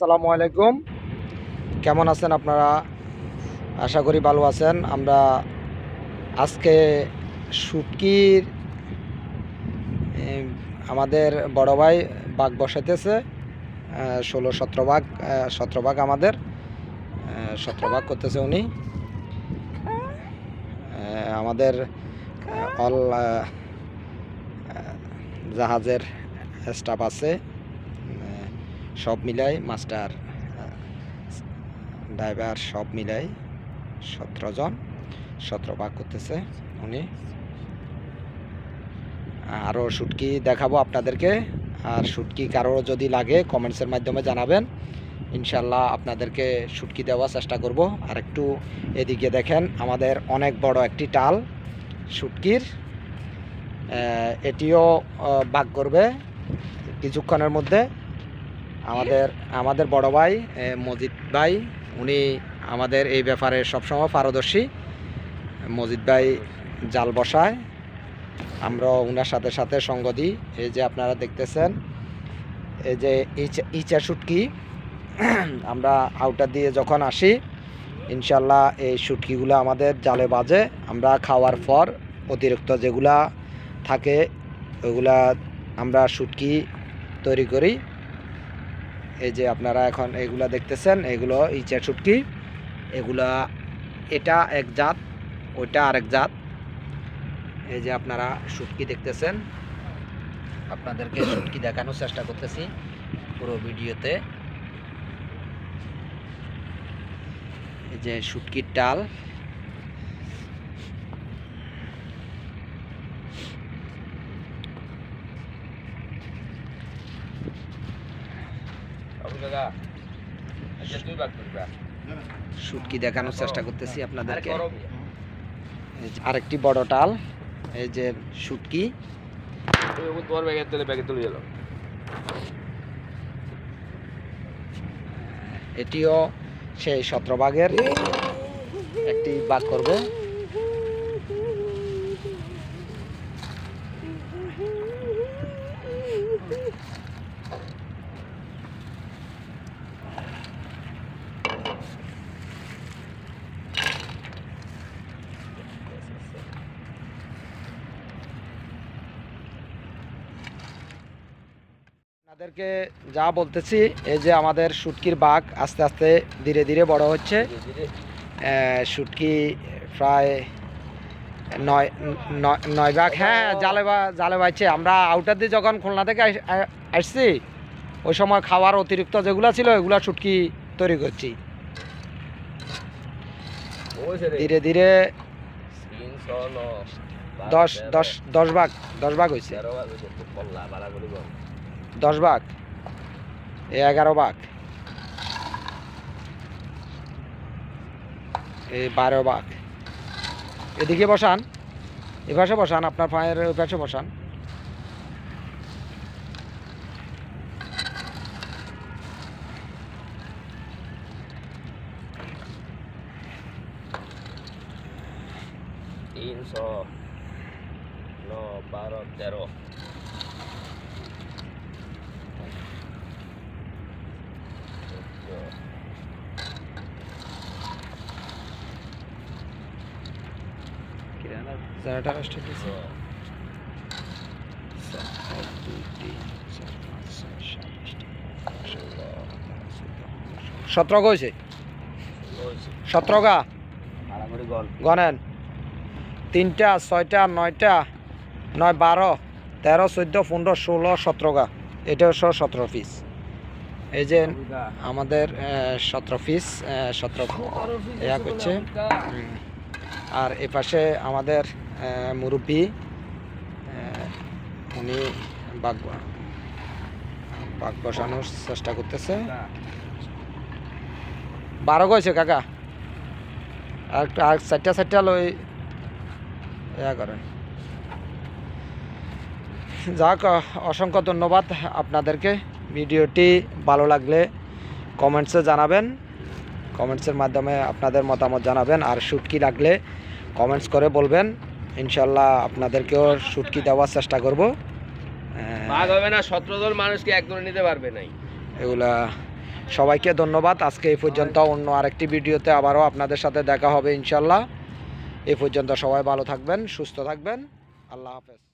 আসসালামু আলাইকুম। কেমন আছেন আপনারা? আশা করি ভালো আছেন। আমরা আজকে শুটকির আমাদের বড় ভাই বাঘ বসাইতেছে ষোলো সতেরো আহ, সতেরো ভাগ আমাদের সতেরো ভাগ করতেছে উনি। আমাদের অল জাহাজের স্টাফ আছে। সব মিলাই মাস্টার, ড্রাইভার সব মিলাই সতেরো জন, সতেরো ভাগ করতেছে উনি। আরও শুটকি দেখাবো আপনাদেরকে। আর শুটকি কারও যদি লাগে কমেন্টসের মাধ্যমে জানাবেন। ইনশাল্লাহ আপনাদেরকে শুটকি দেওয়ার চেষ্টা করব। আর একটু এদিকে দেখেন আমাদের অনেক বড় একটি টাল শুটকির এটিও বাগ করবে কিছুক্ষণের মধ্যে। আমাদের আমাদের বড় ভাই মজিদ ভাই, উনি আমাদের এই ব্যাপারে সবসময় পারদর্শী। মজিদ ভাই জাল বসায়। আমরা ওনার সাথে সাথে সঙ্গ দিই। এই যে আপনারা দেখতেছেন, এই যে ইচা শুটকি আমরা আউটার দিয়ে যখন আসি ইনশাল্লাহ এই শুটকিগুলো আমাদের জালে বাজে। আমরা খাওয়ার পর অতিরিক্ত যেগুলা থাকে, ওগুলা আমরা শুটকি তৈরি করি। এই যে আপনারা এখন এগুলা দেখতেছেন, এগুলো ইচা শুটকি এগুলা এটা এক জাত, ওইটা আরেক জাত। এই যে আপনারা শুটকি দেখতেছেন, আপনাদেরকে শুটকি দেখানোর চেষ্টা করতেছি পুরো ভিডিওতে। এই যে শুটকির ডাল শুটকি দেখানোর চেষ্টা করতেছি আপনাদেরকে। আরেকটি বড় টাল এই যে শুটকি। তোমার তেলে ব্যাগে তুলে গেল এটিও সেই সতেরো একটি বাগ করবে। আপনাদেরকে যা বলতেছি, এই যে আমাদের শুটকির বাঘ আস্তে আস্তে ধীরে ধীরে বড় হচ্ছে। শুটকি প্রায় নয়, নয়- ভাগ হ্যাঁ জালে জালে বাইছে। আমরা আউটার দিয়ে যখন খুলনা থেকে আসছি, ওই সময় খাওয়ার অতিরিক্ত যেগুলো ছিল ওইগুলো শুটকি তৈরি করছি। ধীরে ধীরে দশ দশ দশ ভাগ দশ ভাগ হয়েছে দশ ভাগ? এ এগারো ভাগ। এ বারো ভাগ। এদিকে বসান। এ পাশে বসান, আপনার পায়ের ওই পাশে বসান। তিনশো ন, বারো, তেরো। দিয়েছে আট, নয়, ষোলো, সতেরো গেছে সতেরো গা গনেন। তিনটা ছয়টা নয়টা নয় বারো তেরো চোদ্দ পনেরো ষোলো সতেরো গা এটা সহ সতেরো পিস এই যে আমাদের সতেরো পিস সতেরো ইয়া করছে। আর এ পাশে আমাদের মুরব্বি উনি বাঘ বাঘ বসানোর চেষ্টা করতেছে। বারো গেছে কাকা? আর আর চারটা চারটা লই ইয়া করেন। যাক, অসংখ্য ধন্যবাদ আপনাদেরকে। ভিডিওটি ভালো লাগলে কমেন্টসে জানাবেন। কমেন্টসের মাধ্যমে আপনাদের মতামত জানাবেন। আর শুটকি লাগলে কমেন্টস করে বলবেন। ইনশাল্লাহ আপনাদেরকেও সুটকি দেওয়ার চেষ্টা করব। ভাগ হবে না সতেরো জন মানুষকে একদম নিতে পারবে নাই। এগুলা সবাইকে ধন্যবাদ। আজকে এই পর্যন্ত অন্য আরেকটি ভিডিওতে আবারও আপনাদের সাথে দেখা হবে ইনশাল্লাহ এই পর্যন্ত সবাই ভালো থাকবেন সুস্থ থাকবেন। আল্লাহ হাফেজ।